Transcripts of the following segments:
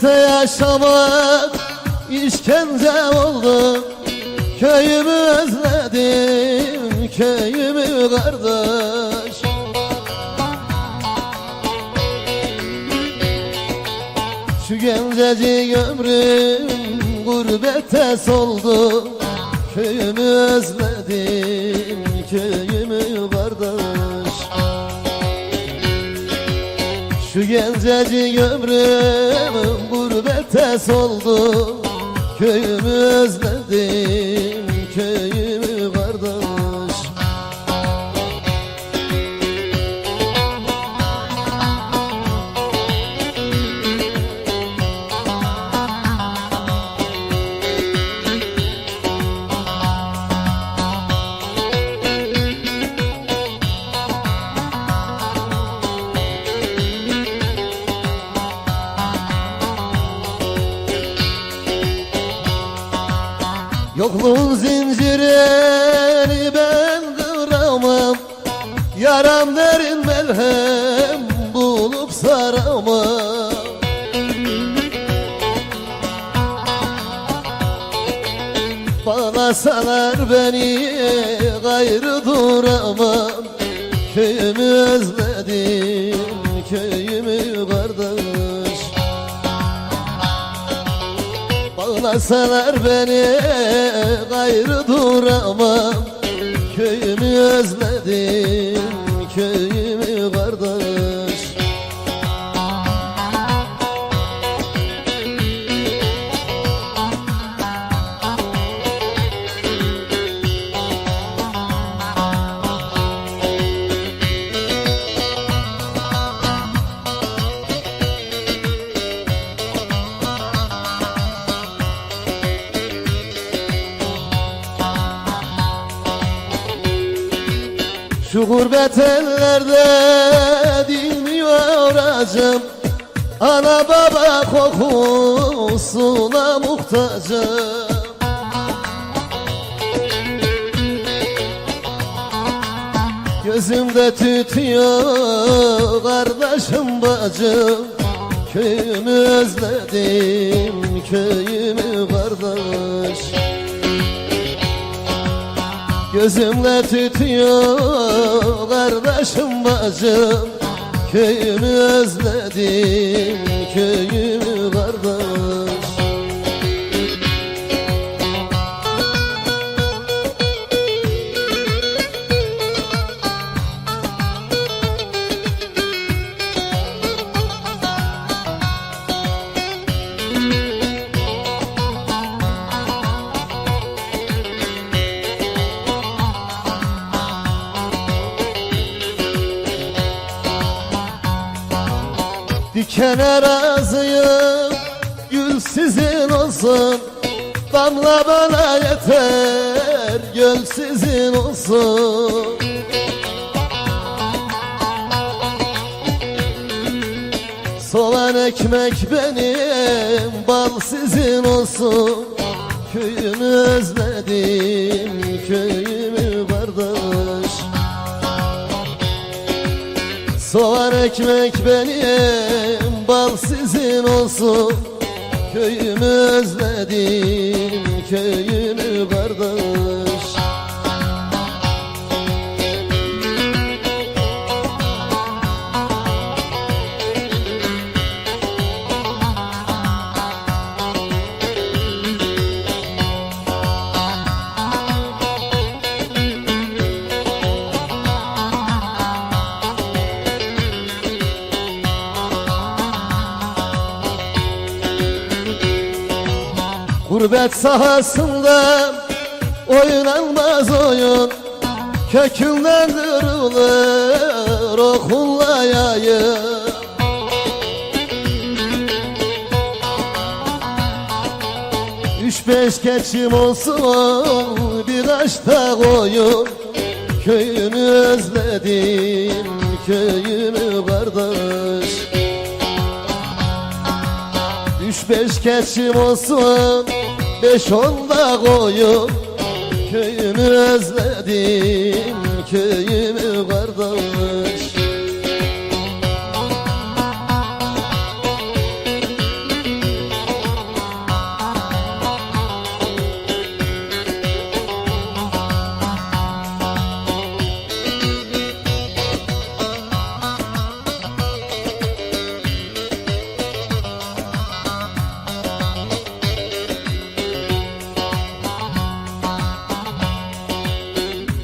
Gurbette yaşamak işkence oldu. Köyümü özledim, köyümü kardeş. Şu gencecik ömrüm gurbette soldu. Köyümü özledim, köyümü kardeş. Şu gencecik ömrüm gurbette soldu Köyümü özledim, Yokluğun zincirini ben kıramam. Yaram derin melhem bulup saramam. Bağlasalar beni gayrı duramam. Köyümü özledim, Bağlasalar beni gayrı duramam. Köyümü özledim, Şu gurbet ellerde dinmiyor acım Ana baba kokusuna muhtacım. Gözümde tütüyor kardeşim bacım. Köyümü özledim, köyümü kardeş Gözümle tütüyor kardeşim bacım. Köyümü özledim, köyümü Dikene razıyım Gül sizin olsun. Damla bana yeter Göl sizin olsun. Soğan ekmek benim Bal sizin olsun. Köyümü özledim Köyümü kardeş Soğan ekmek benim, bal sizin olsun. Köyümü özledim, köyümü kardeş Gurbet sahasında oynanmaz oyun Kökünden kırılır okunla yayın Üç beş keçim olsun birkaç da koyun. Köyümü özledim köyümü kardeş. Üç beş keçim olsun Beş on da koyun Köyümü özledim Köyümü kardeş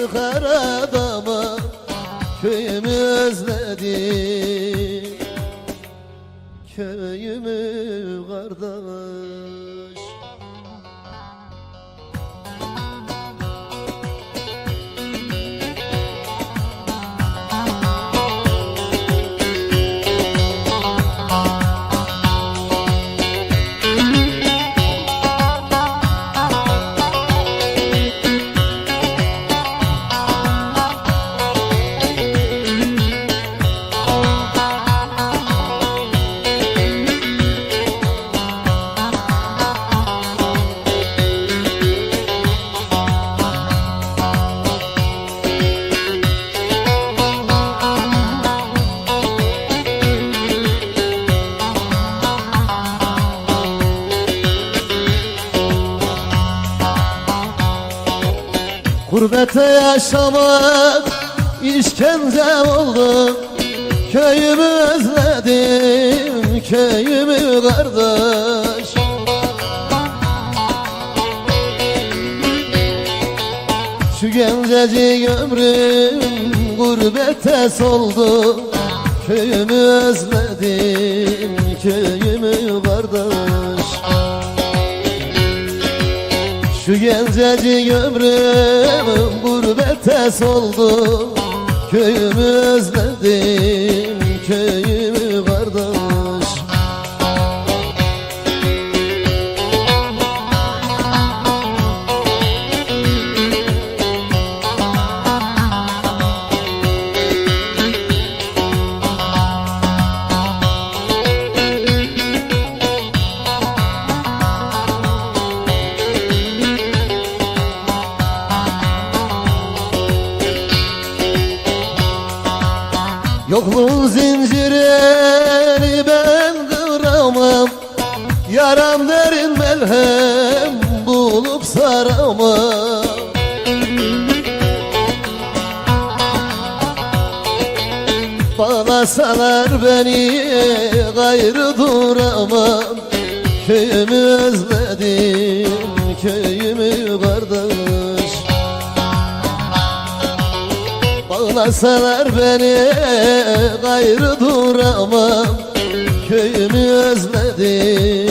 çıkar adama Köyümü özledim Köyümü kardeş Gurbete yaşamak işkence oldu. Köyümü özledim köyümü kardeş. Şu gencecik ömrüm gurbete soldu. Köyümü özledim köyümü kardeş. Şu gencecik ömrüm gurbete soldu Köyümü özledim Yokluğun zincirini ben kıramam. Yaram derin melhem bulup saramam. Bağlasalar beni gayrı duramam. Köyümü özledim köyümü Ağlasalar beni gayrı duramam. Köyümü özledim.